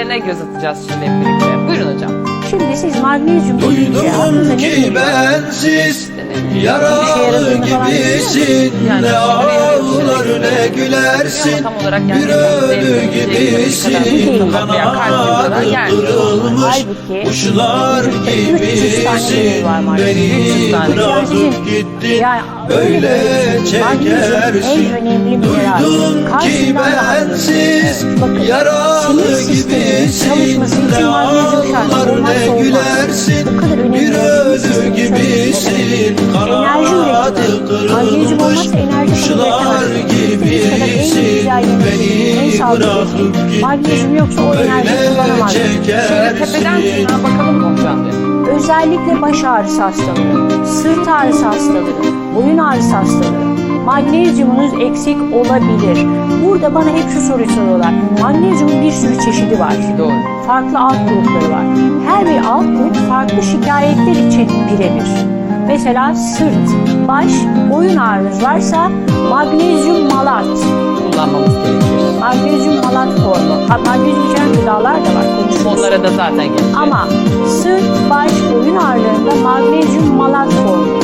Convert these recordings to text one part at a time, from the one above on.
etkilerine göz atacağız şimdi hep birlikte. Buyurun hocam. Şimdi siz magnezyum deyince aklınıza Duydum ne ki geliyor? bensiz yaralı falan gibisin. Yani Ne ağlar ne gülersin. Tam olarak yani Bir ölü gibisin. Kanadı kırılmış Kuşlar vücutta 300 tane gibisin. Beni 300 tane. bırakıp gittin Yani öyle Öyle bir magnezyum en önemli mineral. Duydum ki bensiz Yaralı gibisin. Ne ağlar ne gülersin. Bir için ölü gibisin. Kanadı kırılmış Kuşlar gibisin. en Beni sağlıklı bırakıp gittin. Magnezyum yoksa o enerjiyi Öyle kullanamaz. Şöyle tepeden çekersin? Özellikle baş ağrısı hastaları, sırt ağrısı hastaları, boyun ağrısı hastaları. Magnezyumunuz eksik olabilir. Burada bana hep şu soruyu soruyorlar. Magnezyumun bir sürü çeşidi var. Doğru. Farklı alt grupları var. Her bir alt grup farklı şikayetler için birebir. Mesela sırt, baş, boyun ağrınız varsa magnezyum malat, Kullanmamız gerekiyor. magnezyum malat formu. Magnezyum içeren gıdalar da var konuşuruz. Onlara da zaten geleceğiz. Ama sırt, baş, boyun ağrılarında magnezyum malat formu.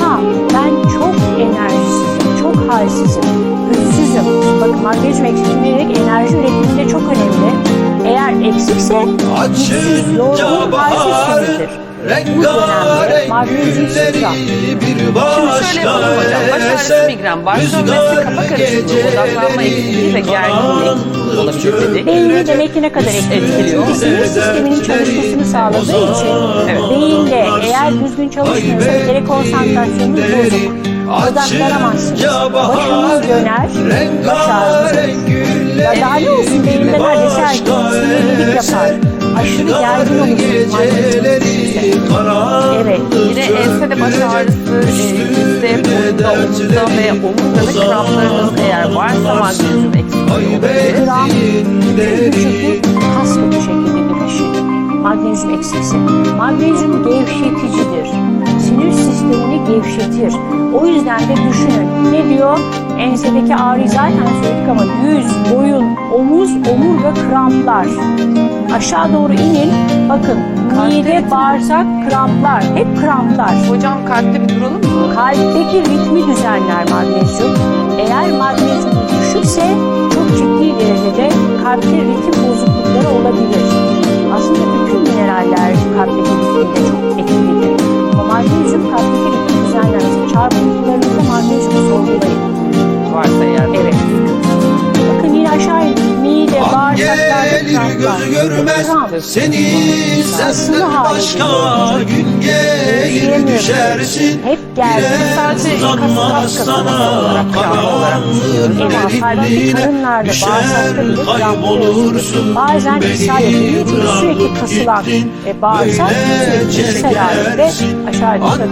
Ha ben çok enerjisizim, çok halsizim, güçsüzüm. Bakın magnezyum eksikliği enerji üretiminde çok önemli. Eğer eksikse güçsüz, yorgun. Bu dönemde Rengarenk sıklam. bir başka eser Rüzgar kafa karışıklığı, olabilir dedik. Beyni demek ki ne kadar etkiliyor? Sinir sisteminin çalışmasını sağladığı için Evet. beyinde eğer düzgün çalışmıyorsa kere konsantrasyonunuz bozuk. Odaklanamazsınız. Başınız döner, baş ağrınız ne olsun beyinde neredeyse her gün sinirlilik yapar. Aşırı gergin olursunuz. Evet. Yine ensede baş ağrısı, dizde, boyunda, omuzda ve omurgada kramplarınız eğer varsa magnezyum eksikliği olabilir. Kram, bütün vücudu kas katı şekilde. Magnezyum eksikse. Magnezyum gevşeticidir. Sinir sistemini gevşetir. O yüzden de düşünün. Ne diyor? Ensedeki ağrıyı zaten söyledik ama yüz, boyun, omuz, omurga kramplar. Aşağı doğru inin. Bakın mide, bağırsak, kramplar. Hep kramplar. Hocam kalpte bir duralım mı? Kalpteki ritmi düzenler magnezyum. Eğer magnezyum düşükse çok ciddi derecede kalpte ritim bozuklukları olabilir. Aslında bütün mineraller kalpteki ritminde çok etkilidir. Magnezyum kalpteki ritmi düzenler. Mesela seni senden başka gün gelir düşersin Hep geldi. Sadece Uzanmaz kas kas sana halbuki derinliğine düşer kaybolursun Bazen ishal yapıyor. Sürekli kasılan e, bağırsak çekersin. aşağı yukarı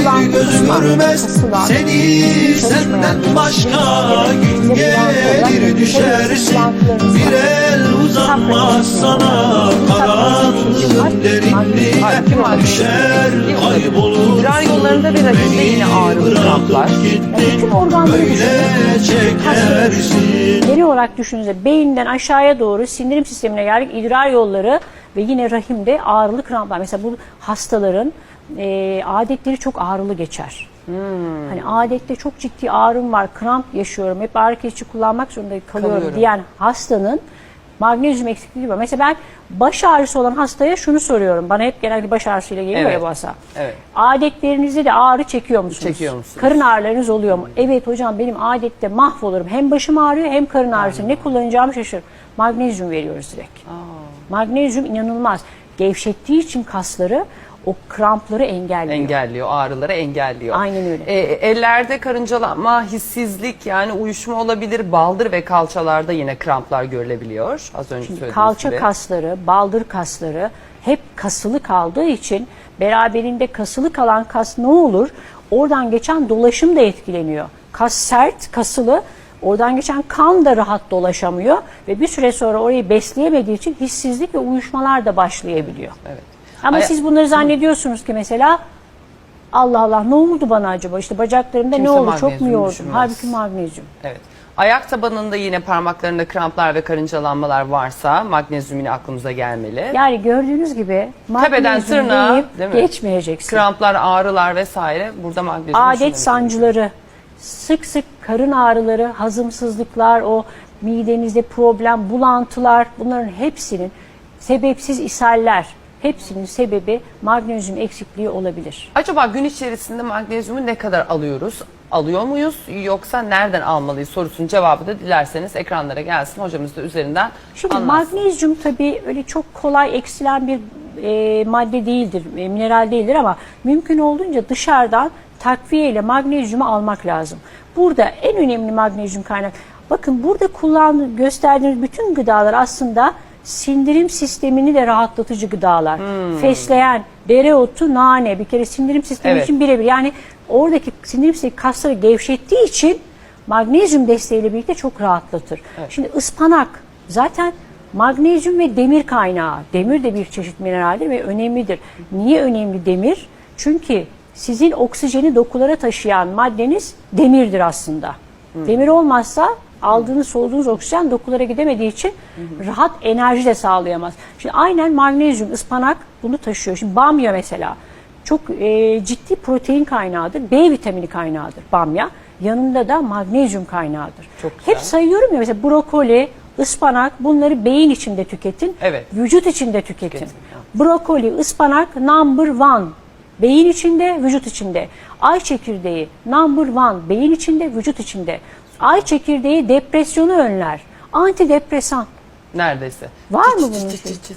Ulan görmez seni senden başka gün gelir düşersin bir el uzanmaz sana magnezyum düşer kaybolur İdrar yollarında ve rahimde yine ağrılı kramplar. Yani bütün organları düşünün. Genel olarak düşününüze beyinden aşağıya doğru sindirim sistemine geldik. idrar yolları ve yine rahimde ağrılı kramplar. Mesela bu hastaların e, adetleri çok ağrılı geçer. Hani adette çok ciddi ağrım var, kramp yaşıyorum, hep ağrı kesici kullanmak zorunda kalıyorum Kalıyorum. diyen hastanın magnezyum eksikliği var. Mesela ben baş ağrısı olan hastaya şunu soruyorum. Bana hep genelde baş ağrısıyla geliyor Evet. ya bu hasta. Evet. Adetlerinizde de ağrı çekiyor musunuz? Çekiyor musunuz? Karın ağrılarınız oluyor mu? Evet hocam benim adette mahvolurum. Hem başım ağrıyor hem karın ağrısı. Ne kullanacağımı şaşırıyorum. Magnezyum veriyoruz direkt. Magnezyum inanılmaz. Gevşettiği için kasları o krampları engelliyor. engelliyor, ağrıları engelliyor. Aynen öyle. E, ellerde karıncalanma, hissizlik yani uyuşma olabilir. Baldır ve kalçalarda yine kramplar görülebiliyor. Az önce söylediğiniz Kalça gibi. kasları, baldır kasları hep kasılı kaldığı için beraberinde kasılı kalan kas ne olur? Oradan geçen dolaşım da etkileniyor. Kas sert, kasılı. Oradan geçen kan da rahat dolaşamıyor ve bir süre sonra orayı besleyemediği için hissizlik ve uyuşmalar da başlayabiliyor. Evet. Ama Ay- siz bunları zannediyorsunuz ki mesela Allah Allah ne oldu bana acaba? İşte bacaklarımda Kimse ne oldu? Çok mu magnezyum yordum? düşünmez. Halbuki magnezyum. Evet. Ayak tabanında yine parmaklarında kramplar ve karıncalanmalar varsa magnezyum yine aklımıza gelmeli. Yani gördüğünüz gibi Tepeden magnezyum tırnağa, deyip değil mi? geçmeyeceksin. Kramplar, ağrılar vesaire burada magnezyum Adet düşünmemiz sancıları, sık sık karın ağrıları, hazımsızlıklar, o midenizde problem, bulantılar bunların hepsinin sebepsiz ishaller hepsinin sebebi magnezyum eksikliği olabilir. Acaba gün içerisinde magnezyumu ne kadar alıyoruz? Alıyor muyuz yoksa nereden almalıyız sorusunun cevabı da dilerseniz ekranlara gelsin. Hocamız da üzerinden Şimdi anlatsın. magnezyum tabii öyle çok kolay eksilen bir e, madde değildir, e, mineral değildir ama mümkün olduğunca dışarıdan takviye ile magnezyumu almak lazım. Burada en önemli magnezyum kaynak. Bakın burada kullan gösterdiğiniz bütün gıdalar aslında sindirim sistemini de rahatlatıcı gıdalar. Fesleğen, dereotu, nane bir kere sindirim sistemi Evet. için birebir. Yani oradaki sindirim sistemi kasları gevşettiği için magnezyum desteğiyle birlikte çok rahatlatır. Şimdi ıspanak zaten magnezyum ve demir kaynağı. Demir de bir çeşit mineraldir ve önemlidir. Niye önemli demir? Çünkü sizin oksijeni dokulara taşıyan maddeniz demirdir aslında. Demir olmazsa aldığınız soluduğunuz oksijen dokulara gidemediği için rahat enerji de sağlayamaz. Şimdi aynen magnezyum, ıspanak bunu taşıyor. Şimdi bamya mesela çok e, ciddi protein kaynağıdır. B vitamini kaynağıdır bamya. Yanında da magnezyum kaynağıdır. Çok güzel. Hep sayıyorum ya mesela brokoli, ıspanak bunları beyin içinde tüketin. Evet. Vücut içinde tüketin. Brokoli, ıspanak number one. Beyin içinde, vücut içinde. Ay çekirdeği number one. Beyin içinde, vücut içinde. Ay çekirdeği depresyonu önler. Antidepresan. Neredeyse. Var mı bunun çıt.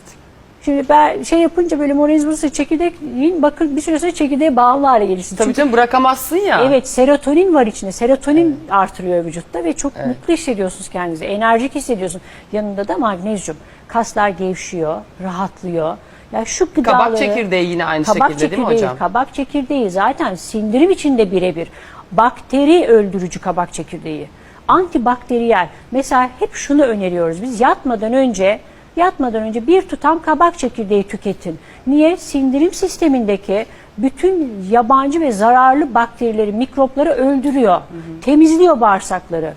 Şimdi ben şey yapınca böyle moraliniz burası çekirdek yiyin bakın bir süre sonra çekirdeğe bağımlı hale gelirsin. Tabii Çünkü- canım bırakamazsın ya. Evet serotonin var içinde. Serotonin artırıyor vücutta ve çok mutlu hissediyorsunuz kendinizi. Enerjik hissediyorsun. Yanında da magnezyum. Kaslar gevşiyor, rahatlıyor. Ya şu gıdaları... Kabak çekirdeği yine aynı kabak şekilde değil mi çekirdeği, hocam? Kabak çekirdeği zaten sindirim içinde birebir. Bakteri öldürücü kabak çekirdeği. Antibakteriyel. Mesela hep şunu öneriyoruz biz yatmadan önce yatmadan önce bir tutam kabak çekirdeği tüketin. Niye? Sindirim sistemindeki bütün yabancı ve zararlı bakterileri, mikropları öldürüyor. Temizliyor bağırsakları.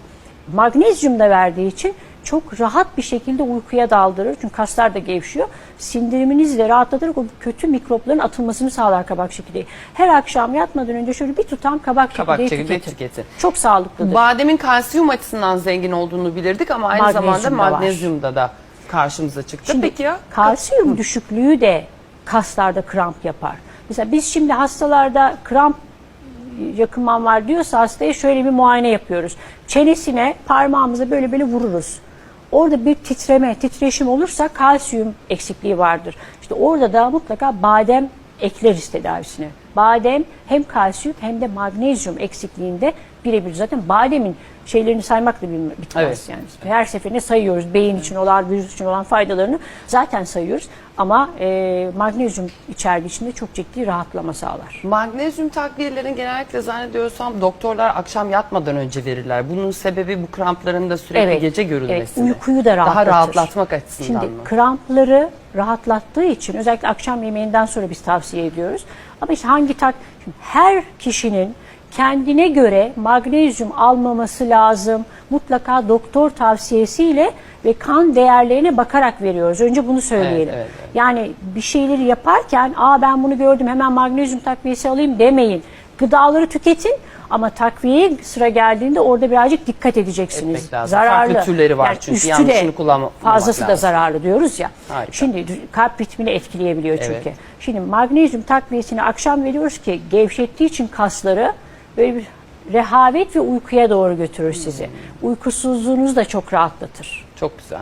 Magnezyum da verdiği için çok rahat bir şekilde uykuya daldırır. Çünkü kaslar da gevşiyor. Sindiriminizi de rahatlatarak o kötü mikropların atılmasını sağlar kabak çekirdeği. Her akşam yatmadan önce şöyle bir tutam kabak, Kabak çekirdeği, çekirdeği tüketin. tüketin. Çok sağlıklıdır. Bademin kalsiyum açısından zengin olduğunu bilirdik ama aynı Magnezyum zamanda da var. magnezyumda da karşımıza çıktı. Şimdi Peki ya? kalsiyum düşüklüğü de kaslarda kramp yapar. Mesela biz şimdi hastalarda kramp yakınman var diyorsa hastaya şöyle bir muayene yapıyoruz. Çenesine parmağımıza böyle böyle vururuz. Orada bir titreme, titreşim olursa kalsiyum eksikliği vardır. İşte orada da mutlaka badem ekleriz tedavisine. Badem hem kalsiyum hem de magnezyum eksikliğinde birebir zaten bademin şeylerini saymakla bitmez Evet. yani. Her seferinde sayıyoruz. Beyin için olan, vücut için olan faydalarını zaten sayıyoruz. Ama e, magnezyum içerdiği için de çok ciddi rahatlama sağlar. Magnezyum takviyelerini genellikle zannediyorsam doktorlar akşam yatmadan önce verirler. Bunun sebebi bu krampların da sürekli gece görülmesi. Evet, uykuyu da rahatlatır. Daha rahatlatmak açısından Şimdi mı? krampları rahatlattığı için özellikle akşam yemeğinden sonra biz tavsiye ediyoruz. Ama işte hangi tak Şimdi her kişinin kendine göre magnezyum almaması lazım. Mutlaka doktor tavsiyesiyle ve kan değerlerine bakarak veriyoruz. Önce bunu söyleyelim. evet, evet. Yani bir şeyleri yaparken aa ben bunu gördüm hemen magnezyum takviyesi alayım demeyin. Gıdaları tüketin ama takviyeye sıra geldiğinde orada birazcık dikkat edeceksiniz. Etmek lazım. Farklı türleri var çünkü, üstü yanlışını kullanmamak Fazlası da lazım. zararlı diyoruz ya. Harika. Şimdi kalp ritmini etkileyebiliyor çünkü. Evet. Şimdi magnezyum takviyesini akşam veriyoruz ki gevşettiği için kasları böyle bir rehavet ve uykuya doğru götürür sizi. Hmm. Uykusuzluğunuzu da çok rahatlatır. Çok güzel.